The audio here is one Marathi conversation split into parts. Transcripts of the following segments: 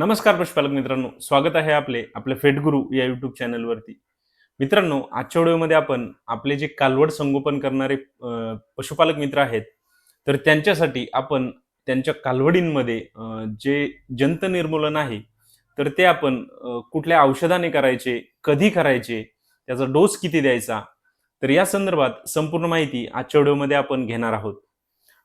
नमस्कार पशुपालक मित्रांनो स्वागत आहे आपले आपले फेटगुरू या युट्यूब चॅनलवरती मित्रांनो आजच्या व्हिडिओमध्ये आपण आपले जे कालवड संगोपन करणारे पशुपालक मित्र आहेत तर त्यांच्यासाठी आपण त्यांच्या कालवडींमध्ये जे जंत निर्मूलन आहे तर ते आपण कुठल्या औषधाने करायचे कधी करायचे त्याचा डोस किती द्यायचा तर या संदर्भात संपूर्ण माहिती आजच्या व्हिडिओमध्ये आपण घेणार आहोत.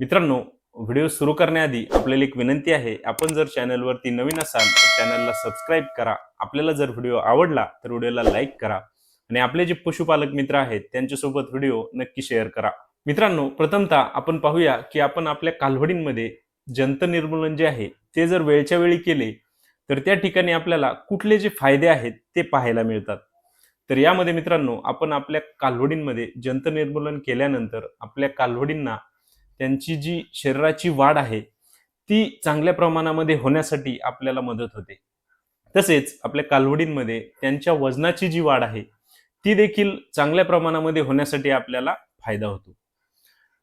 मित्रांनो व्हिडिओ सुरू करण्याआधी आपल्याला एक विनंती आहे आपण जर चॅनलवरती नवीन असाल तर चॅनलला सबस्क्राईब करा. आपल्याला जर व्हिडिओ आवडला तर व्हिडिओला लाईक करा आणि आपले जे पशुपालक मित्र आहेत त्यांच्यासोबत व्हिडिओ नक्की शेअर करा. मित्रांनो प्रथमतः आपण पाहूया की आपण आपल्या कालवडींमध्ये जंत निर्मूलन जे आहे ते जर वेळच्या वेळी केले तर त्या ठिकाणी आपल्याला कुठले जे फायदे आहेत ते पाहायला मिळतात. तर यामध्ये मित्रांनो आपण आपल्या कालवडींमध्ये जंत निर्मूलन केल्यानंतर आपल्या कालवडींना त्यांची जी शरीराची वाढ आहे ती चांगल्या प्रमाणामध्ये होण्यासाठी आपल्याला मदत होते. तसेच आपल्या कालवडींमध्ये त्यांच्या वजनाची जी वाढ आहे ती देखील चांगल्या प्रमाणामध्ये होण्यासाठी आपल्याला फायदा होतो.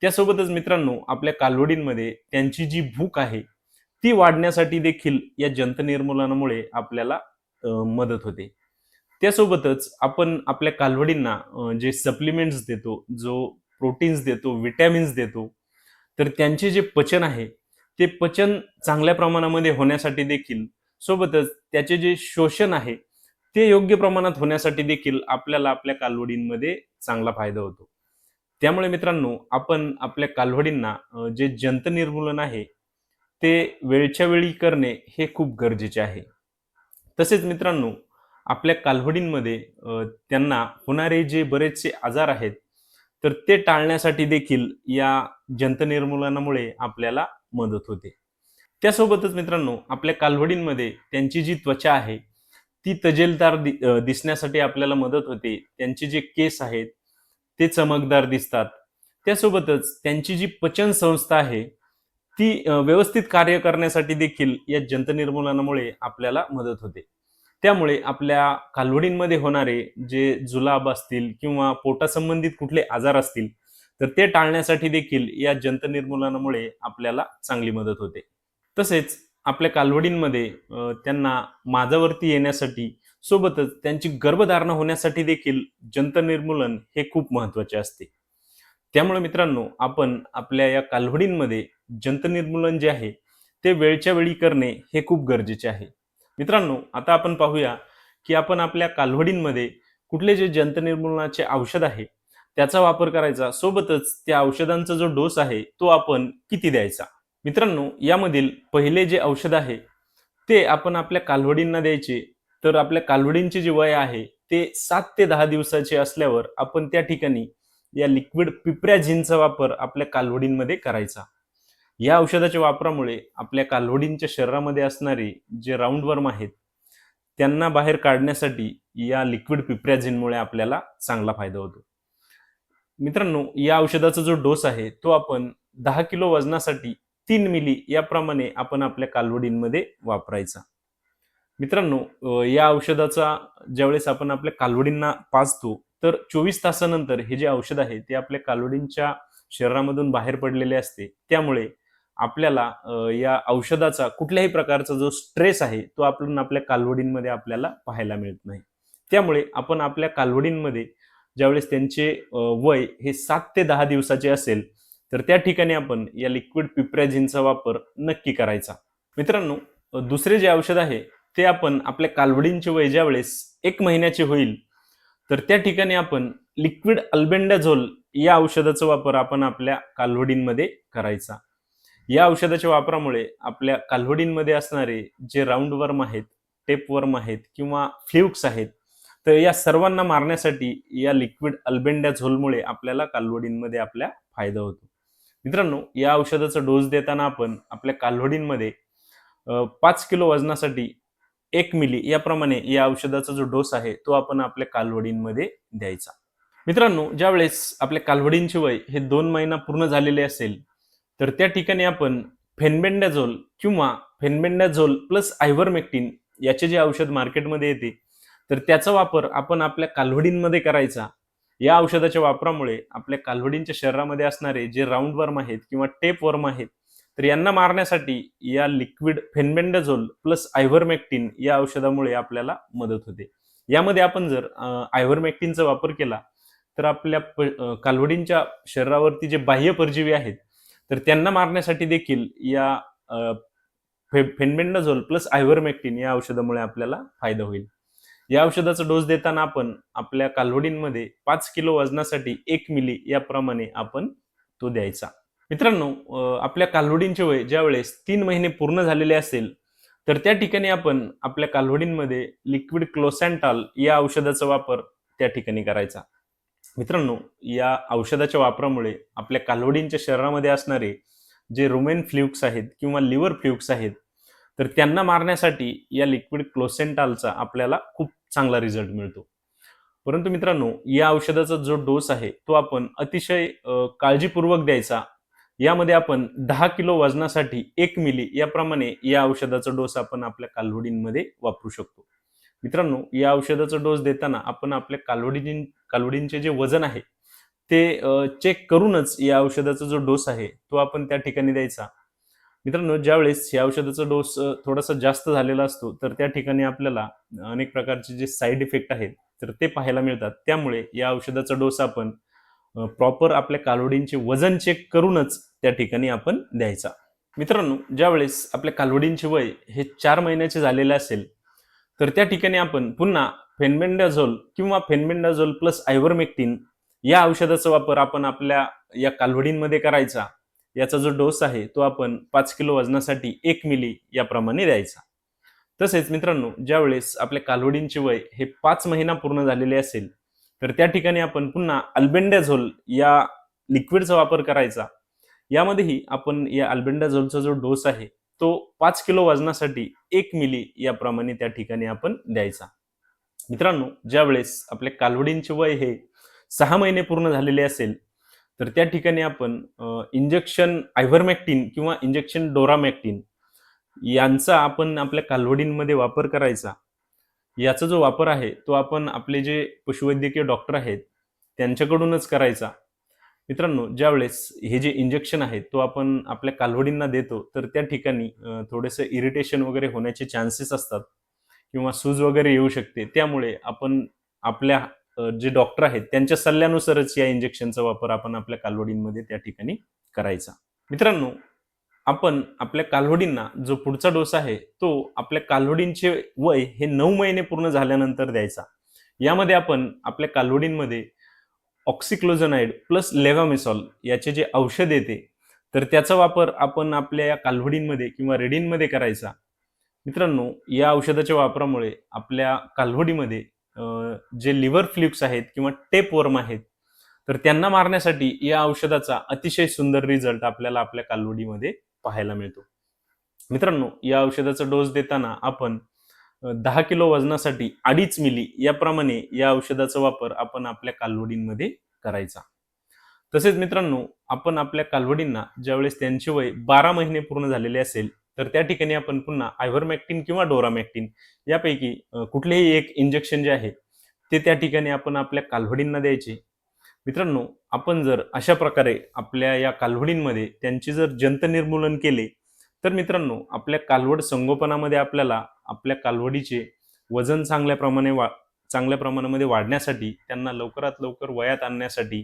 त्यासोबतच मित्रांनो आपल्या कालवडींमध्ये त्यांची जी भूक आहे ती वाढण्यासाठी देखील या जंत निर्मूलनामुळे आपल्याला मदत होते. त्यासोबतच आपण आपल्या कालवडींना जे सप्लिमेंट्स देतो जो प्रोटीन्स देतो विटॅमिन्स देतो तर त्यांचे जे पचन आहे ते पचन चांगल्या प्रमाणामध्ये होण्यासाठी देखील सोबतच त्याचे जे शोषण आहे ते योग्य प्रमाणात होण्यासाठी देखील आपल्याला आपल्या कालवडींमध्ये चांगला फायदा होतो. त्यामुळे मित्रांनो आपण आपल्या कालवडींना जे जंत निर्मूलन आहे ते वेळच्या वेळी करणे हे खूप गरजेचे आहे. तसेच मित्रांनो आपल्या कालवडींमध्ये त्यांना होणारे जे बरेचसे आजार आहेत तर ते टाळण्यासाठी देखील या जंत निर्मूलनामुळे आपल्याला मदत होते. त्यासोबतच मित्रांनो आपल्या कालवडींमध्ये त्यांची जी त्वचा आहे ती तजेलदार दि- दिसण्यासाठी आपल्याला मदत होते. त्यांचे जे केस आहेत ते चमकदार दिसतात. त्यासोबतच त्यांची जी पचन संस्था आहे ती व्यवस्थित कार्य करण्यासाठी देखील या जंतनिर्मूलनामुळे आपल्याला मदत होते. त्यामुळे आपल्या कालवडींमध्ये होणारे जे जुलाब असतील किंवा पोटासंबंधित कुठले आजार असतील तर ते टाळण्यासाठी देखील या जंत निर्मूलनामुळे आपल्याला चांगली मदत होते. तसेच आपल्या कालवडींमध्ये त्यांना माझावरती येण्यासाठी सोबतच त्यांची गर्भधारणा होण्यासाठी देखील जंत निर्मूलन हे खूप महत्त्वाचे असते. त्यामुळे मित्रांनो आपण आपल्या या कालवडींमध्ये जंत निर्मूलन जे आहे ते वेळच्या वेळी करणे हे खूप गरजेचे आहे. मित्रांनो आता आपण पाहूया की आपण आपल्या कालवडींमध्ये कुठले जे जंतनिर्मूलनाचे औषध आहे त्याचा वापर करायचा. सोबतच त्या औषधांचा जो डोस आहे तो आपण किती द्यायचा? मित्रांनो यामधील पहिले जे औषध आहे ते आपण आपल्या कालवडींना द्यायचे. तर आपल्या कालवडींचे जे वय आहे ते सात ते दहा दिवसाचे असल्यावर आपण त्या ठिकाणी या लिक्विड पिप्रॅझिनचा वापर आपल्या कालवडींमध्ये करायचा. या औषधाच्या वापरामुळे आपल्या कालवडींच्या शरीरामध्ये असणारे जे राऊंडवर्म आहेत त्यांना बाहेर काढण्यासाठी या लिक्विड पिप्रॅझिनमुळे आपल्याला चांगला फायदा होतो. मित्रांनो या औषधाचा जो डोस आहे तो आपण दहा किलो वजनासाठी तीन मिली याप्रमाणे आपण आपल्या कालवडींमध्ये वापरायचा. मित्रांनो या औषधाचा ज्यावेळेस आपण आपल्या कालवडींना पाजतो तर चोवीस तासानंतर हे जे औषध आहे ते आपल्या कालवडींच्या शरीरामधून बाहेर पडलेले असते. त्यामुळे आपल्याला या औषधाचा कुठल्याही प्रकारचा जो स्ट्रेस आहे तो आपण आपल्या कालवडींमध्ये आपल्याला पाहायला मिळत नाही. त्यामुळे आपण आपल्या कालवडींमध्ये ज्यावेळेस त्यांचे वय हे सात ते दहा दिवसाचे असेल तर त्या ठिकाणी आपण या लिक्विड पिप्रॅझिनचा वापर नक्की करायचा. मित्रांनो दुसरे जे औषध आहे ते आपण आपल्या कालवडींचे वय ज्यावेळेस एक महिन्याचे होईल तर त्या ठिकाणी आपण लिक्विड अल्बेंडाझोल या औषधाचा वापर आपण आपल्या कालवडींमध्ये करायचा. या औषधाच्या वापरामुळे आपल्या कालवडींमध्ये असणारे जे राऊंड वर्म आहेत टेप वर्म आहेत किंवा फ्ल्युक्स आहेत तर या सर्वांना मारण्यासाठी या लिक्विड अल्बेंडाझोलमुळे आपल्याला कालवडींमध्ये आपल्या फायदा होतो. मित्रांनो या औषधाचा डोस देताना आपण आपल्या कालवडींमध्ये पाच किलो वजनासाठी एक मिली याप्रमाणे या औषधाचा जो डोस आहे तो आपण आपल्या कालवडींमध्ये द्यायचा. मित्रांनो ज्यावेळेस आपल्या कालवडींचे वय हे दोन महिना पूर्ण झालेले असेल तर त्या ठिकाणी आपण फेनबेंडाझोल किंवा फेनबेंडाझोल प्लस आयव्हरमेक्टिन याचे जे औषध मार्केटमध्ये येते तर त्याचा वापर आपण आपल्या कालवडींमध्ये करायचा. या औषधाच्या वापरामुळे आपल्या कालवडींच्या शरीरामध्ये असणारे जे राऊंड वर्म आहेत किंवा टेप वर्म आहेत तर यांना मारण्यासाठी या लिक्विड फेनबेंडाझोल प्लस आयव्हरमॅक्टिन या औषधामुळे आपल्याला मदत होते. यामध्ये आपण जर आयव्हरमॅक्टिनचा वापर केला तर आपल्या कालवडींच्या शरीरावरती जे बाह्य परजीवी आहेत तर त्यांना मारण्यासाठी देखील या अ, फेनबेंडाझोल प्लस आयव्हरमेक्टिन या औषधामुळे आपल्याला फायदा होईल. या औषधाचा डोस देताना आपण आपल्या कालवडींमध्ये पाच किलो वजनासाठी एक मिली याप्रमाणे आपण तो द्यायचा. मित्रांनो आपल्या कालवडींचे वय ज्या वेळेस तीन महिने पूर्ण झालेले असेल तर त्या ठिकाणी आपण आपल्या कालवडींमध्ये लिक्विड क्लोसॅन्टॉल या औषधाचा वापर त्या ठिकाणी करायचा. मित्रांनो या औषधाच्या वापरामुळे आपल्या कालवडींच्या शरीरामध्ये असणारे जे रोमेन फ्ल्युक्स आहेत किंवा लिव्हर फ्ल्युक्स आहेत तर त्यांना मारण्यासाठी या लिक्विड क्लोसेंटालचा आपल्याला खूप चांगला रिझल्ट मिळतो. परंतु मित्रांनो या औषधाचा जो डोस आहे तो आपण अतिशय काळजीपूर्वक द्यायचा. यामध्ये आपण दहा किलो वजनासाठी एक मिली याप्रमाणे या औषधाचा डोस आपण आपल्या कालवडींमध्ये वापरू शकतो. मित्रांनो या औषधाचा डोस देताना आपण आपल्या कालवडीं कालवडींचे जे वजन आहे ते चेक करूनच या औषधाचा जो डोस आहे तो आपण त्या ठिकाणी द्यायचा. मित्रांनो ज्यावेळेस या औषधाचा डोस थोडासा जास्त झालेला असतो तर त्या ठिकाणी आपल्याला अनेक प्रकारचे जे साईड इफेक्ट आहेत तर ते पाहायला मिळतात. त्यामुळे या औषधाचा डोस आपण प्रॉपर आपल्या कालवडींचे वजन चेक करूनच त्या ठिकाणी आपण द्यायचा. मित्रांनो ज्यावेळेस आपल्या कालवडींचे वय हे चार महिन्याचे झालेले असेल तर त्या ठिकाणी आपण पुन्हा फेनमेंडाझोल किंवा फेनमेंडाझोल प्लस आयव्हरमेक्टिन या औषधाचा वापर आपण आपल्या या कालवडींमध्ये करायचा. याचा जो डोस आहे तो आपण पाच किलो वजनासाठी एक मिली याप्रमाणे द्यायचा. तसेच मित्रांनो ज्यावेळेस आपल्या कालवडींचे वय हे पाच महिना पूर्ण झालेले असेल तर त्या ठिकाणी आपण पुन्हा अल्बेंडाझोल या लिक्विडचा वापर करायचा. यामध्येही आपण या अल्बेंडाझोलचा जो डोस आहे तो पाच किलो वजनासाठी एक मिली याप्रमाणे त्या ठिकाणी आपण द्यायचा. मित्रांनो ज्यावेळेस आपल्या कालवडींचे वय हे सहा महिने पूर्ण झालेले असेल तर त्या ठिकाणी आपण इंजेक्शन आयव्हरमॅक्टिन किंवा इंजेक्शन डोरामॅक्टिन यांचा आपण आपल्या कालवडींमध्ये वापर करायचा. याचा जो वापर आहे तो आपण आपले जे पशुवैद्यकीय डॉक्टर आहेत त्यांच्याकडूनच करायचा. मित्रांनो ज्यावेळेस हे जे इंजेक्शन आहे तो आपण आपल्या कालवडींना देतो तर त्या ठिकाणी अ, थोडेसे इरिटेशन वगैरे होण्याचे चान्सेस असतात. किंवा सूज वगैरे येऊ शकते. त्यामुळे आपण आपल्या जे डॉक्टर आहेत त्यांच्या सल्ल्यानुसारच या इंजेक्शनचा वापर आपण आपल्या कालवडींमध्ये त्या ठिकाणी करायचा. मित्रांनो आपण आपल्या कालवडींना जो पुढचा डोस आहे तो आपल्या कालवडींचे वय हे नऊ महिने पूर्ण झाल्यानंतर द्यायचा. यामध्ये आपण आपल्या कालवडींमध्ये ऑक्सिक्लोजनाइड प्लस लेव्हामिसॉल याचे जे औषध येते तर त्याचा वापर आपण आपल्या या कालवडींमध्ये किंवा रेडींमध्ये करायचा. मित्रांनो या औषधाच्या वापरामुळे आपल्या कालवडीमध्ये जे लिव्हर फ्ल्युक्स आहेत किंवा टेप वर्म आहेत तर त्यांना मारण्यासाठी या औषधाचा अतिशय सुंदर रिझल्ट आपल्याला आपल्या कालवडीमध्ये पाहायला मिळतो. मित्रांनो या औषधाचा डोस देताना आपण दहा किलो वजनासाठी अडीच मिली याप्रमाणे या औषधाचा वापर आपण आपल्या कालवडींमध्ये करायचा. तसेच मित्रांनो आपण आपल्या कालवडींना ज्यावेळेस त्यांचे वय बारा महिने पूर्ण झालेले असेल तर त्या ठिकाणी आपण पुन्हा आयव्हरमॅक्टिन किंवा डोरामॅक्टिन यापैकी कुठलेही एक इंजेक्शन जे आहे ते त्या ठिकाणी आपण आपल्या कालवडींना द्यायचे. मित्रांनो आपण जर अशा प्रकारे आपल्या या कालवडींमध्ये त्यांचे जर जंत निर्मूलन केले तर मित्रांनो आपल्या कालवड संगोपनामध्ये आपल्याला आपल्या कालवडीचे वजन चांगल्या प्रमाणे वा चांगल्या प्रमाणामध्ये वाढण्यासाठी त्यांना लवकरात लवकर वयात आणण्यासाठी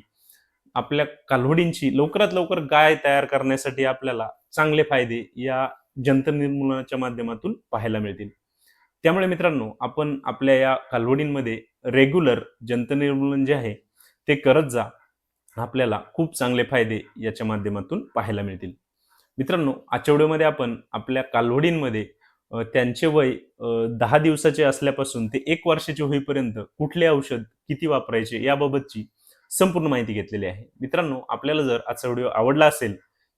आपल्या कालवडींची लवकरात लवकर गाय तयार करण्यासाठी आपल्याला चांगले फायदे या जंतर निर्मूलनाच्या माध्यमातून पाहायला मिळतील. त्यामुळे मित्रांनो आपण आपल्या या कालवडींमध्ये रेग्युलर जंतर निर्मूलन जे आहे ते करत जा. आपल्याला खूप चांगले फायदे याच्या माध्यमातून पाहायला मिळतील. मित्रांनो आजच्या व्हिडिओमध्ये आपण आपल्या कालवडींमध्ये त्यांचे वय दहा दिवसाचे असल्यापासून ते एक वर्षाचे होईपर्यंत कुठले औषध किती वापरायचे याबाबतची संपूर्ण माहिती घेतलेली आहे. मित्रांनो आपल्याला जर आजचा व्हिडिओ आवडला असेल